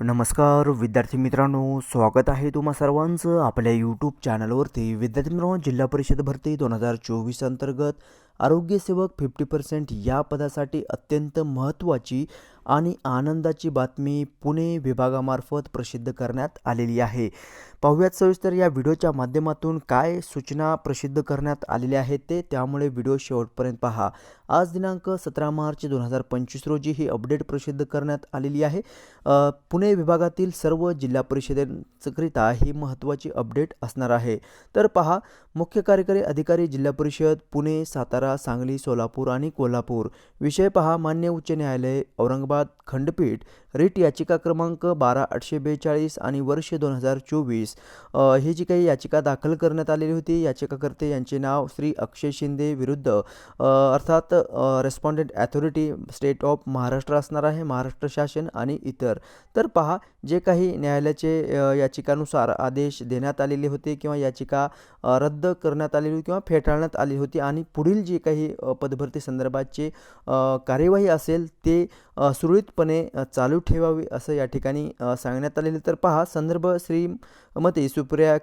नमस्कार विद्यार्थी मित्रांनो स्वागत आहे तुम्हा सर्वांचं आपल्या यूट्यूब चॅनलवरती विद्यार्थी मित्रांनो जिल्हा परिषद भरती दोन हजार चोवीस अंतर्गत आरोग्यसेवक फिफ्टी पर्सेंट या पदासाठी अत्यंत महत्त्वाची आणि आनंदाची बातमी पुणे विभागामार्फत प्रसिद्ध करण्यात आलेली आहे. पाहुयात सविस्तर या व्हिडिओच्या माध्यमातून काय सूचना प्रसिद्ध करण्यात आलेल्या आहेत ते त्यामुळे व्हिडिओ शेवटपर्यंत पहा. आज दिनांक सतरा मार्च दोन हजार पंचवीस रोजी ही अपडेट प्रसिद्ध करण्यात आलेली आहे. पुणे विभागातील सर्व जिल्हा परिषदेकरिता ही महत्त्वाची अपडेट असणार आहे. तर पहा मुख्य कार्यकारी अधिकारी जिल्हा परिषद पुणे सातारा सांगली सोलापूर आणि कोल्हापूर. विषय पहा मान्य उच्च न्यायालय औरंगाबाद खंडपीठ. रिट याचिका क्रमांक बारा आठशे बेचाळीस आणि वर्ष दोन हजार चोवीस. ही जी काही याचिका दाखल करण्यात आलेली होती याचिकाकर्ते यांचे नाव श्री अक्षय शिंदे विरुद्ध अर्थात respondent authority state of Maharashtra असणार आहे महाराष्ट्र शासन आणि इतर. तर पहा जे काही न्यायालयाचे याचिकानुसार आदेश देण्यात आलेले होते किंवा याचिका रद्द करण्यात आलेली होती किंवा फेटाळण्यात आली होती आणि पुढील जे काही पदभरती संदर्भाचे कार्यवाही असेल ते सुरळीतपणे चालू ठेवावी असं या ठिकाणी सांगण्यात आलेले तर पहा संदर्भ श्रीमती सुप्रिया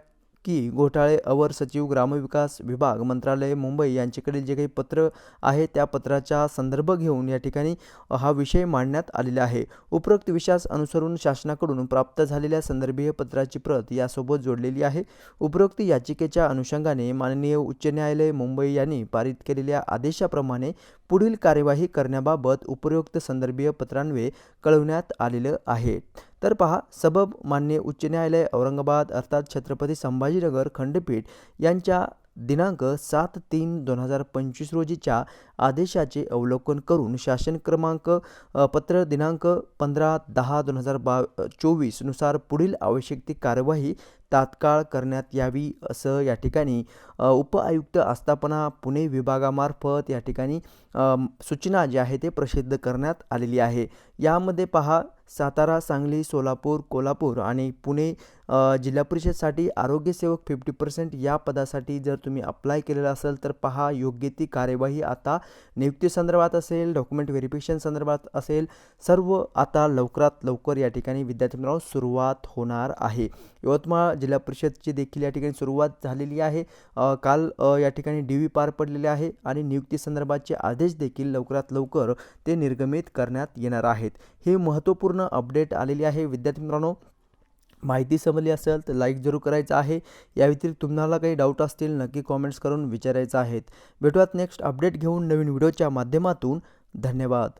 की घोटाळे अवर सचिव ग्रामविकास विभाग मंत्रालय मुंबई यांच्याकडील जे काही पत्र आहे त्या पत्राचा संदर्भ घेऊन या ठिकाणी हा विषय मांडण्यात आलेला आहे. उपरोक्त विषयास अनुसरून शासनाकडून प्राप्त झालेल्या संदर्भीय पत्राची प्रत यासोबत जोडलेली आहे. उपरोक्त याचिकेच्या अनुषंगाने माननीय उच्च न्यायालय मुंबई यांनी पारित केलेल्या आदेशाप्रमाणे पुढील कार्यवाही करण्याबाबत उपरोक्त संदर्भीय पत्रान्वये कळवण्यात आलेलं आहे. तर पहा सबब मान्य उच्च न्यायालय औरंगाबाद अर्थात छत्रपती संभाजीनगर खंडपीठ यांच्या दिनांक सात तीन दोन हजार पंचवीस रोजीच्या आदेशाचे अवलोकन करून शासन क्रमांक पत्र दिनांक पंधरा दहा दोन हजार बा चोवीसनुसार पुढील आवश्यक ती कार्यवाही तात्काळ करण्यात यावी असं या ठिकाणी उपआयुक्त आस्थापना पुणे विभागामार्फत या ठिकाणी सूचना जी आहे ते प्रसिद्ध करण्यात आलेली आहे. यामध्ये पहा सातारा सांगली सोलापूर कोल्हापूर आणि पुणे जिल्हा परिषदसाठी आरोग्यसेवक फिफ्टी पर्सेंट या पदासाठी जर तुम्ही अप्लाय केलेला असेल तर पहा योग्य ती कार्यवाही आता नियुक्ती संदर्भात असेल डॉक्युमेंट व्हेरिफिकेशन संदर्भात असेल सर्व आता लवकरात लवकर या ठिकाणी विद्यार्थी मित्रांनो सुरुवात होणार आहे. यवतमाळ जिल्हा परिषदची देखील या ठिकाणी सुरुवात झालेली आहे. काल या ठिकाणी डी व्ही पार पडलेले आहे आणि नियुक्ती संदर्भातचे आदेश देखील लवकरात लवकर ते निर्गमित करण्यात येणार आहेत. ही महत्त्वपूर्ण अपडेट आलेली आहे. विद्यार्थी मित्रांनो माहिती समजली असेल तर लाईक जरूर करायचं आहे. या व्यतिरिक्त तुम्हाला काही डाऊट असतील नक्की कॉमेंट्स करून विचारायचं आहेत. भेटूयात नेक्स्ट अपडेट घेऊन नवीन व्हिडिओच्या माध्यमातून. धन्यवाद.